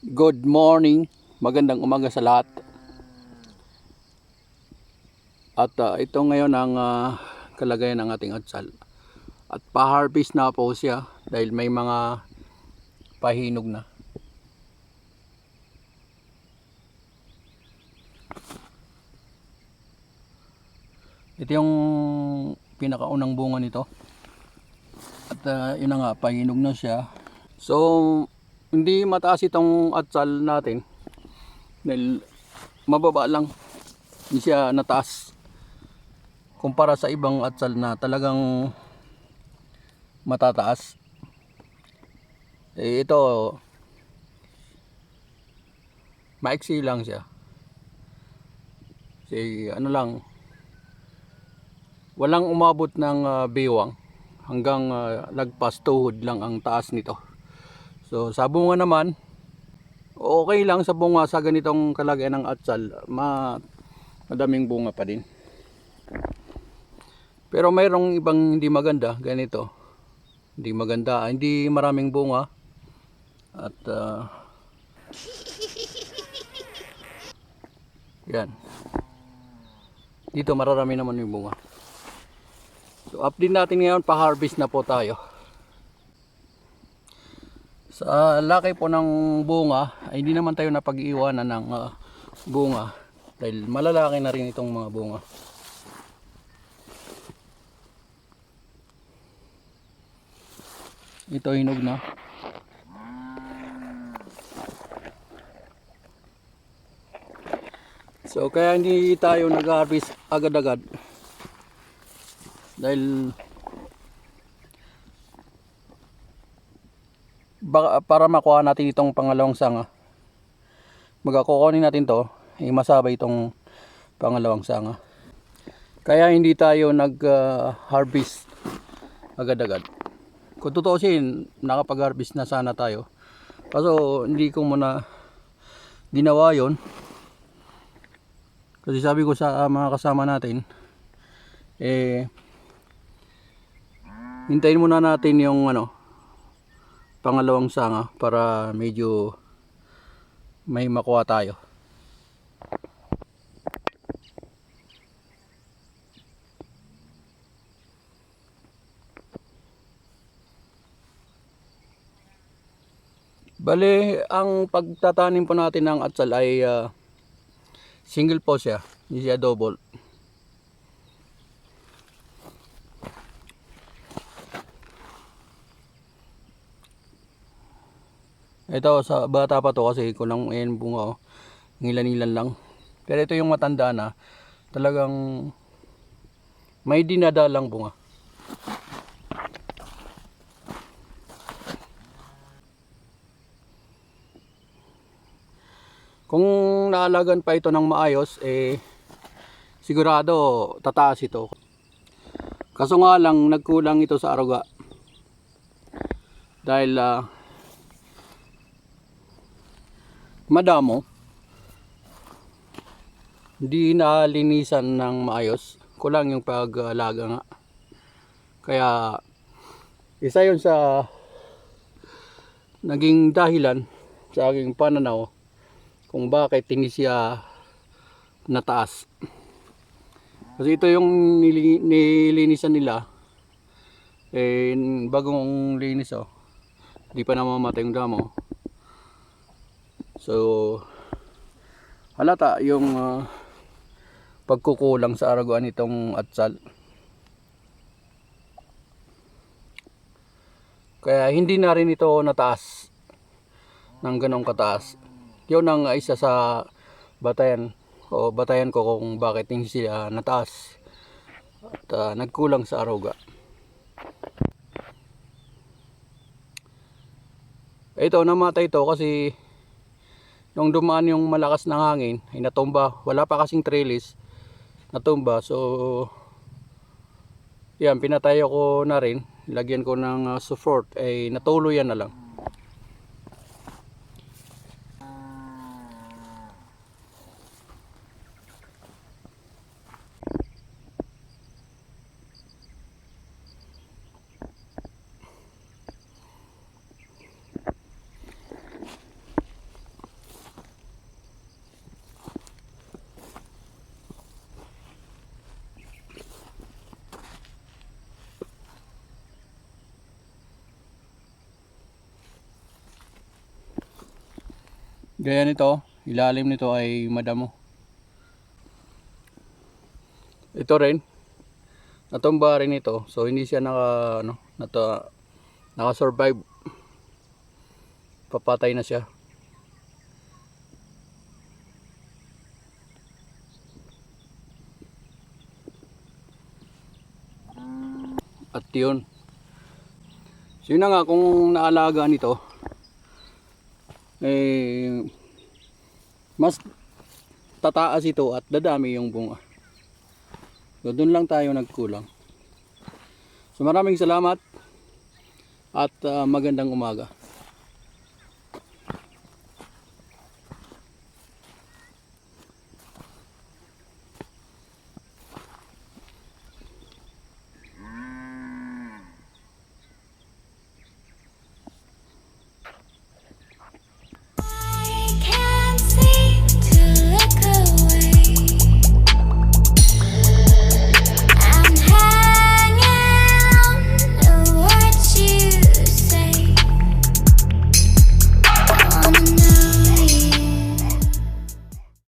Good morning. Magandang umaga sa lahat. At ah, ito ngayon ang ah, kalagayan ng ating atsal. At pa-harvest na po siya dahil may mga pahinog na. Ito yung pinakaunang bunga nito. At ah, yun na nga, pahinog na siya. So, hindi mataas itong atsal natin. Dahil mababa lang. Hindi siya nataas. Kumpara sa ibang atsal na talagang matataas. Eh, ito, maiksi lang siya. Kasi ano lang, walang umabot ng ah, biwang hanggang ah, lagpas tuhod lang ang taas nito. So sa bunga naman, okay lang sa bunga sa ganitong kalagayan ng atsal, ma madaming bunga pa din. Pero mayroong ibang hindi maganda, ganito. Hindi maganda, hindi maraming bunga. At ah, yan. Dito mararami naman yung bunga. So update natin ngayon, pa-harvest na po tayo. Sa laki po ng bunga, ay hindi naman tayo napag-iwanan ng ah, bunga. Dahil malalaki na rin itong mga bunga. Ito hinog na. So kaya hindi tayo nag-harvest agad-agad. Dahil para makuha natin itong pangalawang sanga. Magkakukunin natin to. Eh, masabay itong pangalawang sanga. Kaya hindi tayo nag ah, harvest agad-agad. Kung tutuusin nakapag harvest na sana tayo. Kaso hindi ko muna ginawa yon kasi sabi ko sa ah, mga kasama natin eh hintayin muna natin yung ano pangalawang sanga para medyo may makuha tayo. Bale, ang pagtatanim po natin ng atsal ay ah, single po siya, hindi siya double. Ito sa bata pa to kasi kulang ayan bunga oh. Ngilan-ngilan lang. Pero ito yung matanda na talagang may dinadalang bunga. Kung naalagan pa ito ng maayos eh sigurado tataas ito. Kaso nga lang nagkulang ito sa aruga. Dahil ah, madamo. Hindi nalinisan ng maayos. Kulang yung pag-alaga nga. Kaya isa yun sa naging dahilan sa aking pananaw kung bakit hindi siya nataas. Kasi ito yung nili- nilinisan nila. Eh bagong linis oh. Hindi pa namamatay yung damo So, halata yung ah, pagkukulang sa araguan nitong atsal. Kaya hindi na rin ito nataas ng ganong kataas. Yun ang isa sa batayan o batayan ko kung bakit hindi sila nataas at ah, nagkulang sa aruga. Ito, namatay ito kasi nung dumaan yung malakas ng hangin ay natumba. Wala pa kasing trellis natumba. So yan pinatayo ko na rin. Lagyan ko ng uh, support. Ay natuluyan na lang Gaya nito, ilalim nito ay madamo. Ito rin, natumba rin ito. So hindi siya naka, ano, nata, naka-survive. Papatay na siya. At yun. So yun na nga, kung naalaga nito, eh, mas tataas ito at dadami yung bunga. So doon lang tayo nagkulang. So maraming salamat at ah, magandang umaga.